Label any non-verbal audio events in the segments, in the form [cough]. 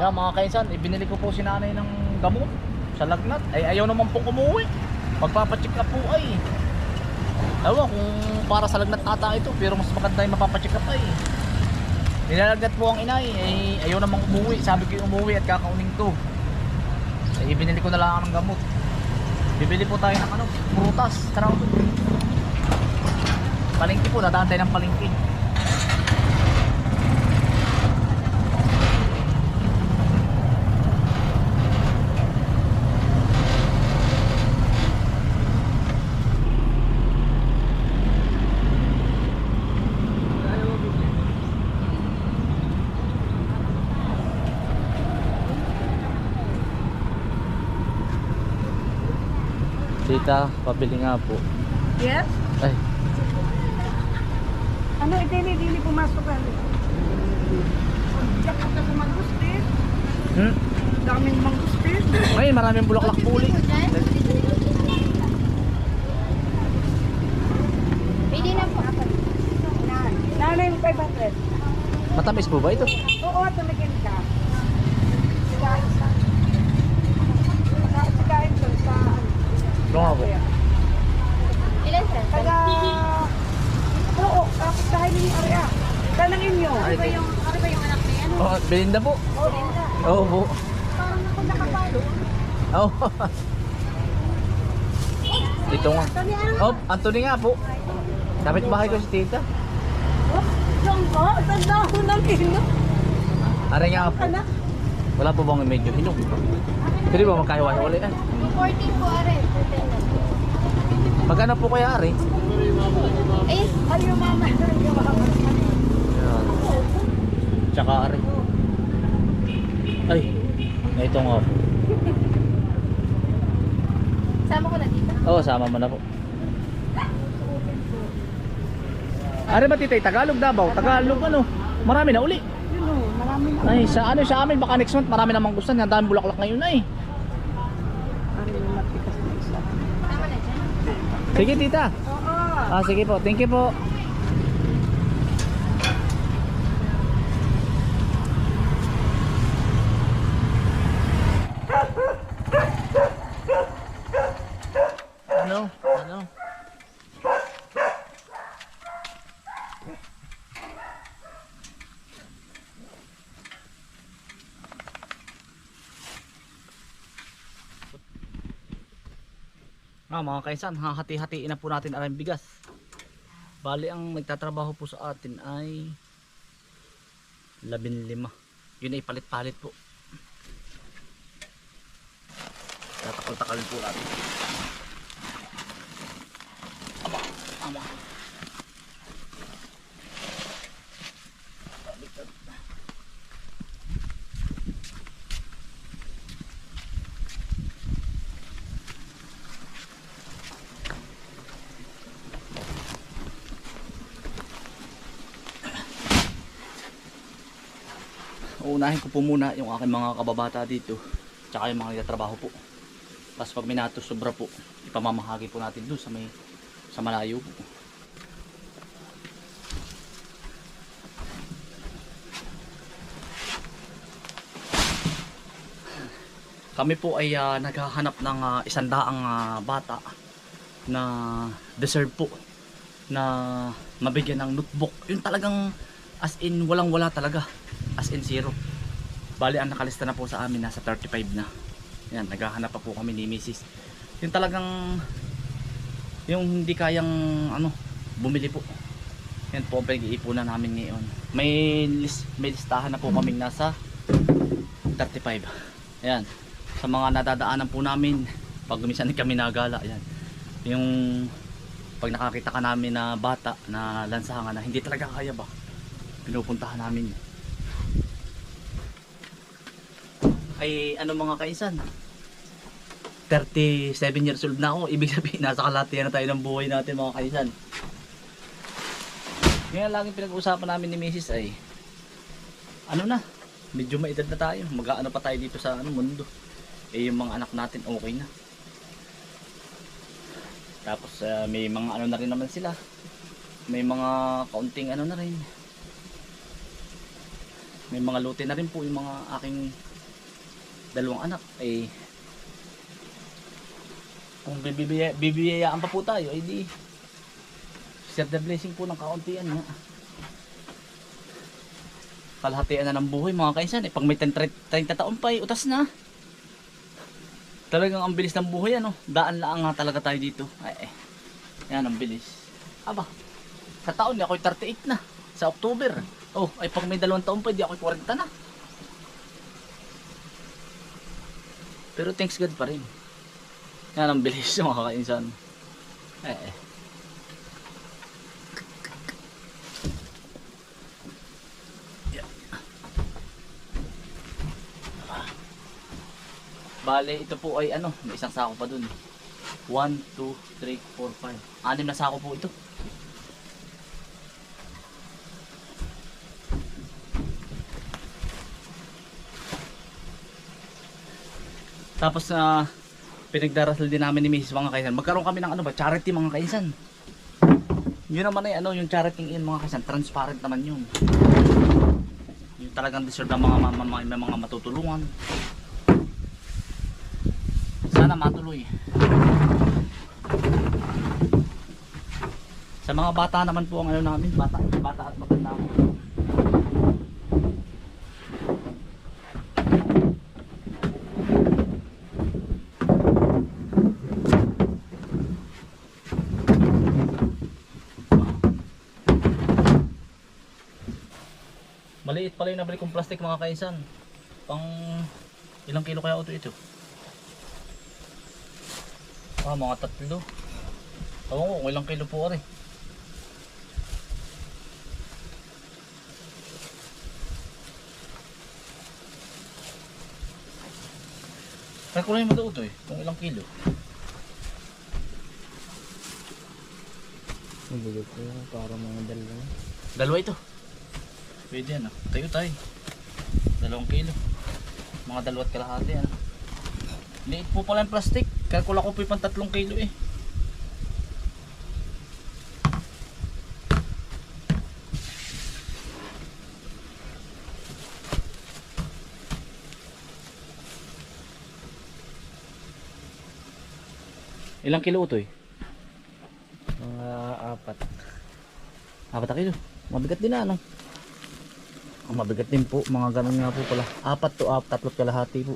Yan mga kainsan, ibinili ko po si nanay ng gamot sa lagnat. Ay ayaw naman pong umuwi. Magpapacheck up po ay. Ewan kung para sa lagnat ata ito, pero mas maganda yung mapapacheck up ay. Nilalagnat po ang inay, ay ayaw namang umuwi. Sabi ko yung umuwi at kakauning to. Ay ibinili ko na lang ng gamot. Bibili po tayo ng ano, prutas. Tara po. Palengke po, dadaan tayo ng palengke. Tita, pabili nga po. Yes? Ay, Ano, hindi, hindi pumasok ka. Diyak ka sa mangustis. hmm? Daming mangustis. Ngayon maraming bulaklak po ulit. Pwede na po ako. Nanay mo 500. Matamis po ba ito? Oo, tumigil ka. Sikain sa... Sika- Sikain sa... sa Oo nga po. Ilan sir? Taga... Oo, tapos dahil yung area. Tanang inyo. Ay, Ano ba yung, ano ba yung anak niya? Ano? Oh, Belinda po. Linda. Oo po. Parang ako nakapalo. Oo. Dito nga. Ano? Oh, Anthony nga po. Kapit bahay ko si tita. Oh, Diyan ka? Tanda ko ng ino. Aray nga po. Wala po bang medyo hinog? Pwede ba magkahiwa-hiwalay na? 14 po, are. 14 na. Magkano po kaya ari? Eh, Ay, yung mama. Yung mama. Yan. Tsaka ari. Ay, na ito nga po. sama ko na dito. Oo, sama mo na po. Ari ba titay? Tagalog Davao? Tagalog ano? Marami na uli. Yun o, marami na. Ay, sa ano sa amin baka next month marami namang gusto niya. Dami bulaklak ngayon na dyan. Sige tita. Oo. Ah, sige po. Thank you po. Ano? Ah, mga kaisan, hahati-hatiin na po natin ang bigas. Bali ang nagtatrabaho po sa atin ay 15. Yun ay palit-palit po. Tatakal-takalin po natin. Uunahin ko po muna yung aking mga kababata dito. Tsaka yung mga nagtatrabaho po. Tapos pag minato sobra po, ipamamahagi po natin doon sa may sa malayo po. Kami po ay ah, naghahanap ng uh, isandaang ah, bata na deserve po na mabigyan ng notebook. Yung talagang as in walang wala talaga. As in zero. Bali ang nakalista na po sa amin nasa 35 na. Yan, naghahanap pa po kami ni Mrs. Yung talagang yung hindi kayang ano, bumili po. Yan po ang pinag-iipunan namin ngayon. May list, may listahan na po kaming nasa 35. Ayan. Sa mga nadadaanan po namin, pag minsan kami nagala, ayan. Yung pag nakakita ka namin na bata na lansahan na hindi talaga kaya ba, pinupuntahan namin. Ay ano mga kaisan, 37 years old na ako, [laughs] ibig sabihin nasa kalatian na tayo ng buhay natin mga kaisan. Ngayon laging pinag-uusapan namin ni Mrs. ay ano na, medyo maedad na tayo, mag-aano pa tayo dito sa ano mundo. Eh yung mga anak natin okay na. Tapos ah, may mga ano na rin naman sila. May mga kaunting ano na rin. may mga lote na rin po yung mga aking dalawang anak eh kung bibiyayaan pa po tayo ay di share the blessing po ng kauntian nga kalahatian na ng buhay mga kainsan eh pag may 10, 30 taon pa eh, utas na. Talagang ang bilis ng buhay ano? Daan lang nga talaga tayo dito. Ay eh yan ang bilis. Aba sa taon ni ako'y 38 na sa October. Oh ay pag may dalawang taon pa di ako'y 40 na pero thanks God pa rin yan ang bilis [laughs] mga kainsan eh eh Bale, ito po ay ano, may isang sako pa dun. 1, 2, 3, 4, 5. Anim na sako po ito. Tapos na pinagdarasal din namin ni Mrs. mga kaisan. Magkaroon kami ng ano ba, charity mga kaisan. Yun naman ay ano, yung charity in mga kaisan, transparent naman yun. Yung talagang deserve ng mga, mga, mga, mga, matutulungan. Sana matuloy. Sa mga bata naman po ang ano namin, bata, bata at matanda po. Maliit pala yung nabili kong plastic mga kaisan. Pang ilang kilo kaya ito ito? Ah, mga tatlo. Oo, ko, kung ilang kilo po. Kaya ko lang yung matuto eh, kung ilang kilo. Mabugot ko yun, para mga dalawa. Dalawa ito. Pwede yan ah. Tayo tayo. Dalawang kilo. Mga dalawat kalahati ano. Liit po pala yung plastic. Kalkula ko po yung pang tatlong kilo eh. Ilang kilo ito eh? Mga apat. Apat na kilo. Mabigat din na ano. Mabigat din po. Mga ganun nga po pala. Apat to apat. Tatlot kalahati po.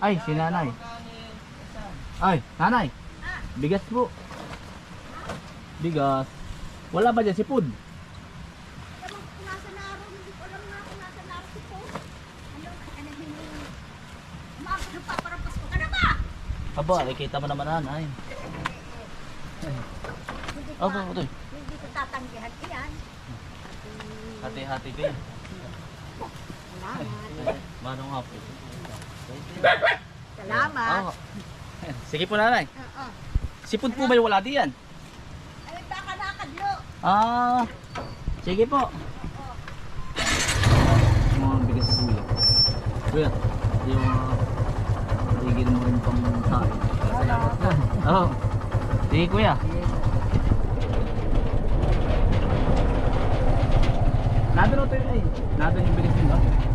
Ay, si nanay. Ay, nanay. Bigas po. Bigas. Wala ba dyan si Pud? Na? Aba, ay kita mo naman nanay. Opo, ito. hindi ko tatanggihan iyan. Hati-hati kayo. Salamat. Mano nga po. Salamat. Ah. Sige po nanay. Oo. Si Pud po may wala diyan. Ay, baka nakadlo. Ah, sige po. Mga bigas sa kuya. Kuya, yung uh, higil mo rin pang sain. Oo. Sige kuya. Nandun ito yun ay. Nandun yung bigas nila.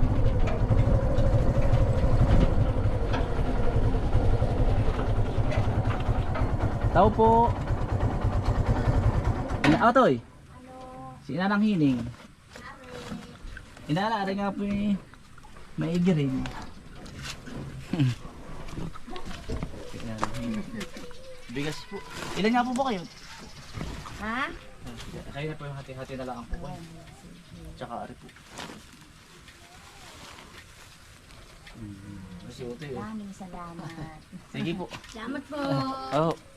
Tao po. Ina, oh, toy. Si Inanang Hining. Inana, nga po eh. Maigi rin. [laughs] Bigas po. Ilan nga po ba kayo? Ha? Kayo na po yung hati-hati na lang po. Tsaka ari po. Hmm. Kasi ito yun. Maraming salamat. Sige po. Salamat po. Oh.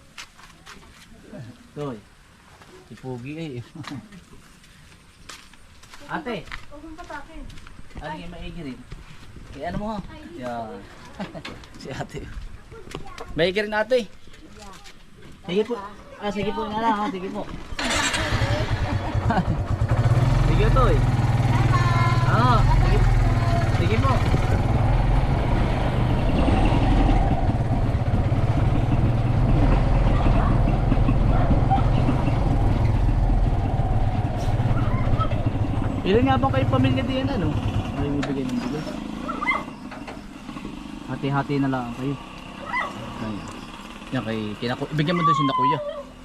Toy. Si Pugi eh. Ate. Mong patakin. Ano yung maigi rin? Eh, ano mo ha? Yan. [laughs] si ate. Maigi rin ate. Sige po. Ah, sige po nga lang ha. Sige po. [laughs] sige to eh. Oo. Sige, sige po. Ilan nga bang kayo pamilya diyan ano? May bibigay ng bigas. Hati-hati na lang kayo. Ayan. Yan kay kinako bigyan mo doon si kuya.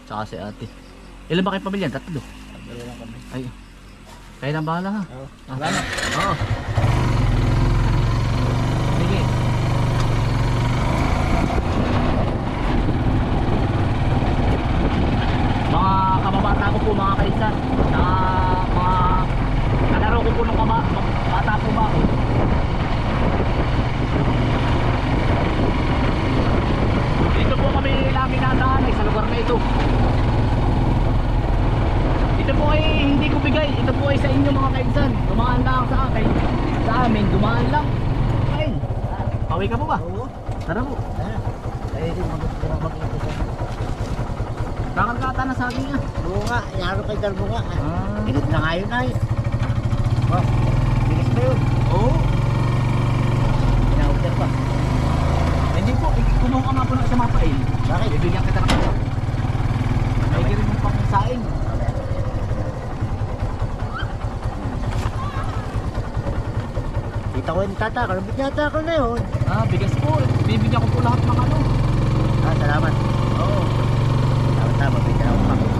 Tsaka si ate. Ilan ba kayo pamilya? Tatlo. Tatlo lang kami. Ay. Kayo nang bahala ha. Oo. Salamat. Oo. Sige. Mga kababata ko po mga kaisan. Na mga kalaro ko po nung kaba, bata po ba ako. Dito po kami lagi nadaan sa lugar na ito. Ito po ay hindi ko bigay. Ito po ay sa inyo mga kaisan. Dumaan lang sa akin. Sa amin, dumaan lang. Ay, pawi ka po ba? Oo. Tara po. Ay, di mag-mag Bakal ka ata na sa akin ah. Oo nga, inaro kay Darbo nga. Ah. Init na nga yun ay. Oh, bilis na yun. Oo. Ina-order pa. Hindi po, ik- kumuha ka nga po ng isang mapain. Bakit? Bibigyan kita ng isa. May rin mong pang saing. Kita ko yung tata, kalabit yata ako na yun. Ah, bigas po. Bibigyan ko po lahat ng ano. Ah, salamat. Oo. Tama tama, may talagang pa.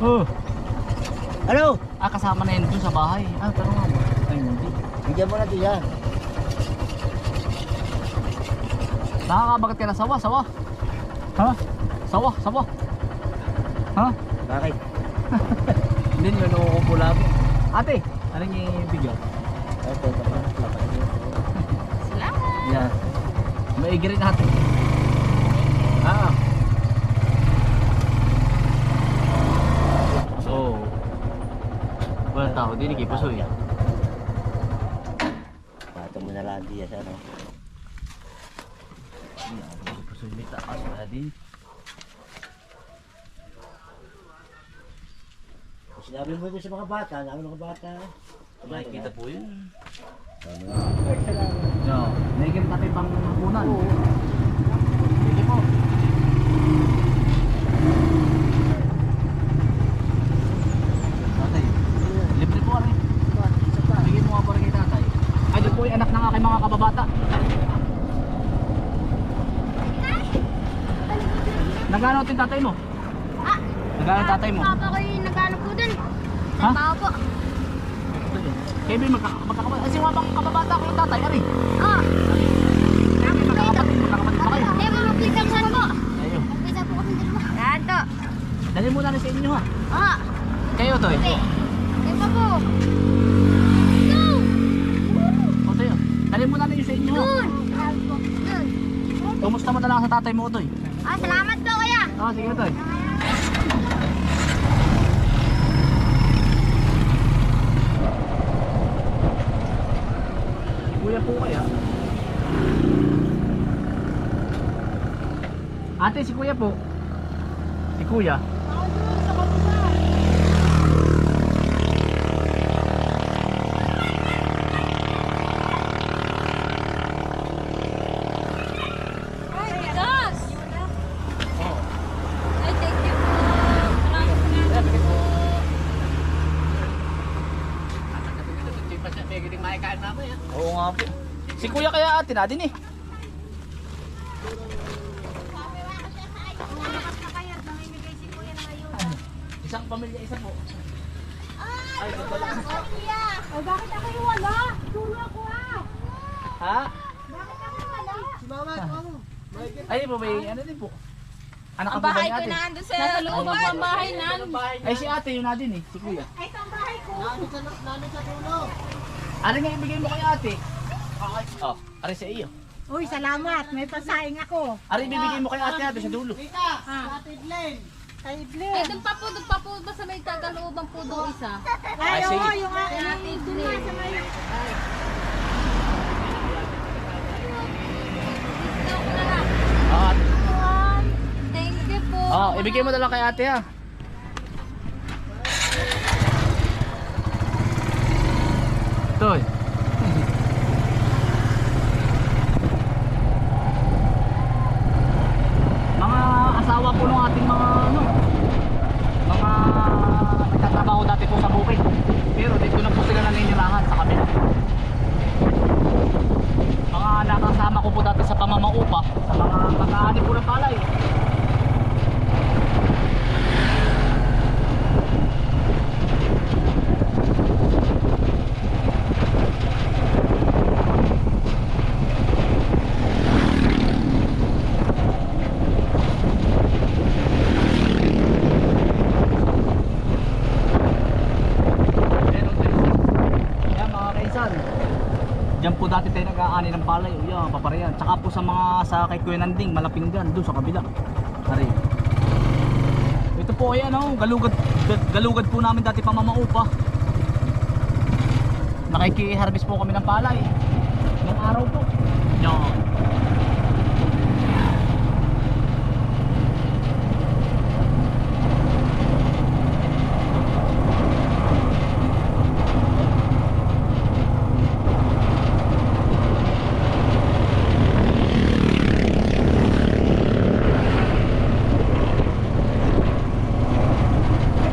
Oh. Ano? Ah, kasama na yun dun sa bahay. Ah, pero nga. Ay, hindi. Bigyan mo na diyan. Nakakabagat ka na sawa, sawa. Ha? Sawa, sawa. Ha? Bakit? [laughs] Hindi nyo ko lagi. Ate, ano yung bigyan? Ito, ito. Salamat. Yan. Maigi rin natin. Ah. So, walang tao din, ikipusoy. Pato mo na lang diyan, ano? Ikipusoy, may taas na din. Sinabi mo doon sa mga bata, namin mga bata. Makikita po yun. Maigi rin natin pang hapunan. Sige po. Tatay, libre po rin. Bigyan mo nga po rin kay tatay. Ay, doon po yung anak ng aking mga kababata. Nagano tin tatay mo? Ah, Nagano tatay mo? Papa ko yung nagano po dun. Ha? Papa po. Kayo yung magka, magkakapatid? Kasi wabang kababata ko yung tatay, ari. Ah, Kaya may magkakapatid, magkakapatid pa kayo. mo magpisa po po. Ayun. Magpisa po kasi dito. Yan to. Dali muna na sa inyo ha. Ah, Kayo to eh. okay. Yan pa po. Go! O tayo. Dali muna na yun sa inyo ha. Dun! Dun. Kumusta mo na lang sa tatay mo to eh. Ah, salamat po. Ah, sige eh. Kuya po kaya? Ate, si kuya po. Si kuya. Ay, gas! Oo. Ay, thank you po. Salamat po. Oo nga po. Si kuya kaya ate natin eh. Isang pamilya, isa po. Ay, ito lang. Ay, bakit ako yung wala? Tulo ako ah. Ha? Bakit ako yung wala? Ay, po may ano din po. Anak Ang bahay ko na ando sa loob ang bahay nan. Ay, si ate yun natin eh. Si kuya. Ay, ito ang bahay ko. Ano nga ibigay mo kay ate? Oh, ari sa iyo. Uy, salamat. May pasaing ako. Ari bibigay mo kay ate ate sa dulo. Kay Ay, Iblen. doon pa po, doon pa po ba sa may tagalooban po doon isa? Ay, Ay, sige. oo, yung Ate doon nga Iblen. sa may... Ah, Thank you po. oh, ibigay mo na lang kay ate ha. Toy. mga asawa po ng ating mga ano mga nagtatrabaho dati po sa bukid. Pero dito na po sila naninirahan sa kabila. Mga nakasama ko po dati sa pamamaupa sa mga mag-aani po ng palay. Meron din. Yan mga kaisan. Diyan po dati tayo nag-aani ng palay. O yan, paparayan. Tsaka po sa sa kay Kuya Nanding, Malapinggan, doon sa kabila. Ari. Ito po ay ano, galugad, ga- galugad po namin dati pamamaupa. Nakiki-harvest po kami ng palay. Nung araw po.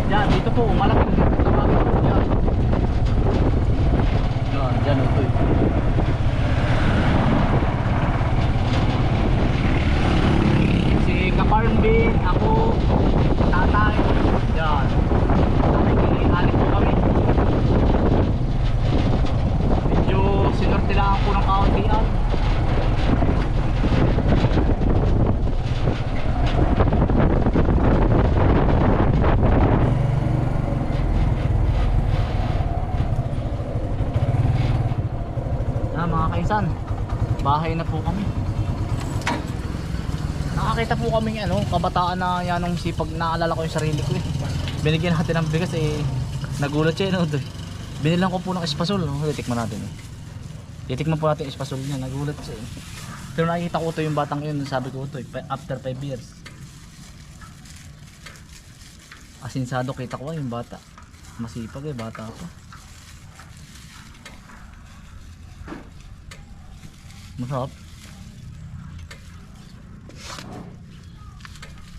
Yan, dito po, malaking tawagin po yan. Yan, yan ito eh. Kaparn Bin, ako, tatay, yan. Nakikihalip po kami. Medyo sinortilaan po ng kauntian. Ah, mga kaisan, bahay na po kami. Nakakita po kami ng ano, kabataan na yan nung sipag naalala ko yung sarili ko eh. Binigyan natin ng bigas eh, nagulat siya no, doon. Binilang ko po ng espasol, no? titikman natin eh. Titikman po natin yung espasol niya, nagulat siya eh. Pero nakikita ko to yung batang yun, sabi ko to, eh, after 5 years. Asinsado kita ko eh, yung bata. Masipag eh, bata ako. Masarap.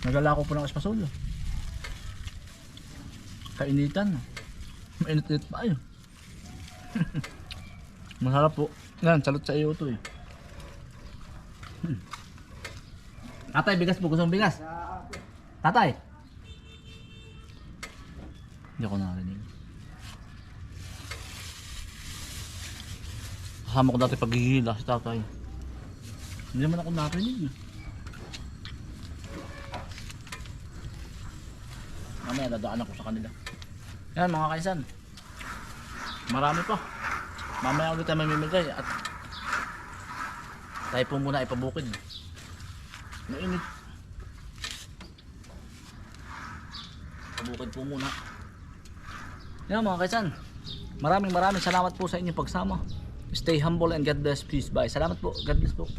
Nagala ko po ng espasol. Kainitan. Mainit-init pa ayun. [laughs] Masarap po. Yan, salot sa iyo to eh. Hmm. Tatay, bigas po. Gusto mong bigas? Tatay. Hindi ako narinig. kasama ko dati paghihila si tatay. Hindi naman ako narinig. eh. Mamaya dadaan ako sa kanila. Yan mga kaisan. Marami pa. Mamaya ulit tayo mamimigay at tayo po muna ipabukid. Mainit. Pabukid po muna. Yan mga kaisan. Maraming maraming salamat po sa inyong pagsama. Stay humble and God bless. Peace. Bye. Salamat po. God bless po.